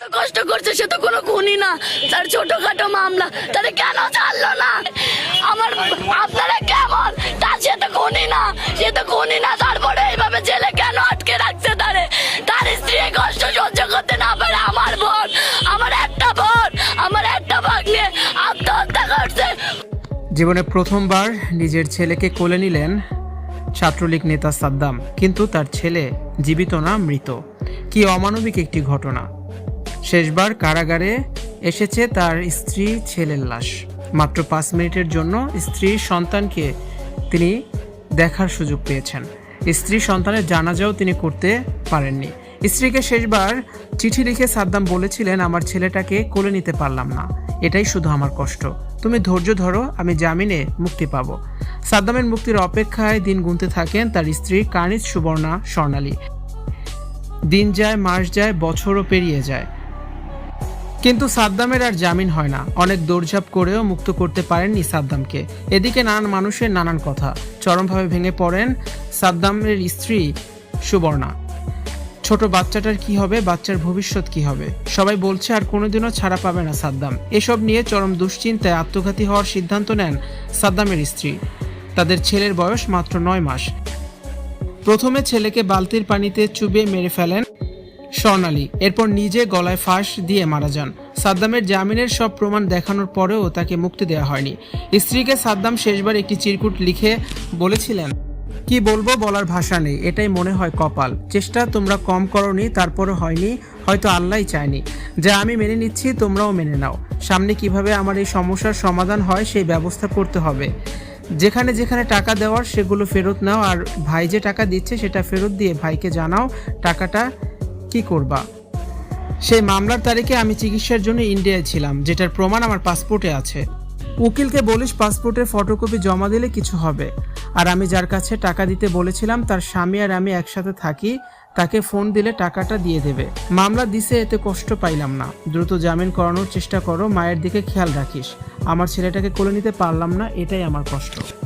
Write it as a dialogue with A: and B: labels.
A: কষ্ট করছে, সে তো কোনো খুনি না। তার ছোটখাটো মামলা। তাহলে কেন ছাড়লো না? আমার আপনারা কেমন? তার সে তো খুনি না। সে তো খুনি না, তারপরে এইভাবে জেলে কেন আটকে রাখছে তারে? তার স্ত্রী কষ্ট সহ্য করতে না পারে আমার বোন। আমার একটা বোন, আমার একটা ভাগ্নে আত্মহত্যা করছে।
B: জীবনে প্রথমবার নিজের ছেলেকে কোলে নিলেন ছাত্রলীগ নেতা সাদ্দাম। কিন্তু তার ছেলে জীবিত না মৃত। কি অমানবিক একটি ঘটনা। শেষবার কারাগারে এসেছে তার স্ত্রী ছেলের লাশ। মাত্র পাঁচ মিনিটের জন্য স্ত্রী সন্তানকে তিনি দেখার সুযোগ পেয়েছেন। স্ত্রী সন্তানের জানাজাও তিনি করতে পারেননি। স্ত্রীকে শেষবার চিঠি লিখে সাদ্দাম বলেছিলেন, আমার ছেলেটাকে কোলে নিতে পারলাম না। এটাই শুধু আমার কষ্ট। তুমি ধৈর্য ধরো, আমি জামিনে মুক্তি পাবো। সাদ্দামের মুক্তির অপেক্ষায় দিন গুনতে থাকেন তার স্ত্রী কানিজ সুবর্ণা স্বর্ণালী। দিন যায়, মাস যায়, বছরও পেরিয়ে যায়। কিন্তু সাদ্দামের আর জামিন হয় না। অনেক দৌড়ঝাঁপ করেও মুক্ত করতে পারেননি সাদ্দামকে। এদিকে নানান মানুষের নানান কথা। চরমভাবে ভেঙে পড়েন সাদ্দামের স্ত্রী সুবর্ণা। ছোট বাচ্চাটার কি হবে? বাচ্চার ভবিষ্যৎ কি হবে? সবাই বলছে আর কোনোদিনও ছাড়া পাবে না সাদ্দাম। এসব নিয়ে চরম দুশ্চিন্তায় আত্মঘাতী হওয়ার সিদ্ধান্ত নেন সাদ্দামের স্ত্রী। তাদের ছেলের বয়স মাত্র নয় মাস। প্রথমে ছেলেকে বালতির পানিতে চুবিয়ে মেরে ফেলেন স্বর্ণালী। এরপর নিজে গলায় ফাঁস দিয়ে মারা যান। সাদ্দামের জামিনের সব প্রমাণ দেখানোর পরেও তাকে মুক্তি দেওয়া হয়নি। স্ত্রীকে সাদ্দাম শেষবার একটি চিরকুট লিখে বলেছিলেন, কি বলব বলার ভাষা নেই, এটাই মনে হয় কপাল। চেষ্টা তোমরা কম করনি, তারপরও হয়নি, হয়তো আল্লাহই চায়নি। যা আমি মেনে নিচ্ছি, তোমরাও মেনে নাও। সামনে কীভাবে আমার এই সমস্যার সমাধান হয়, সেই ব্যবস্থা করতে হবে। যেখানে যেখানে টাকা দেওয়ার, সেগুলো ফেরত নাও, আর ভাই যে টাকা দিচ্ছে, সেটা ফেরত দিয়ে ভাইকে জানাও, টাকাটা কি করবা? সেই মামলার তারিখে আমি চিকিৎসার জন্য ইন্ডিয়ায় ছিলাম, যেটার প্রমাণ আমার পাসপোর্টে আছে। উকিলকে বলিস পাসপোর্টের ফটোকপি জমা দিলে কিছু হবে। আর আমি যার কাছে টাকা দিতে বলেছিলাম, তার স্বামী আর আমি একসাথে থাকি, তাকে ফোন দিলে টাকাটা দিয়ে দেবে। মামলা দিছে, এতে কষ্ট পাইলাম না। দ্রুত জামিন করানোর চেষ্টা করো, মায়ের দিকে খেয়াল রাখিস। আমার ছেলেটাকে কোলে নিতে পারলাম না, এটাই আমার কষ্ট।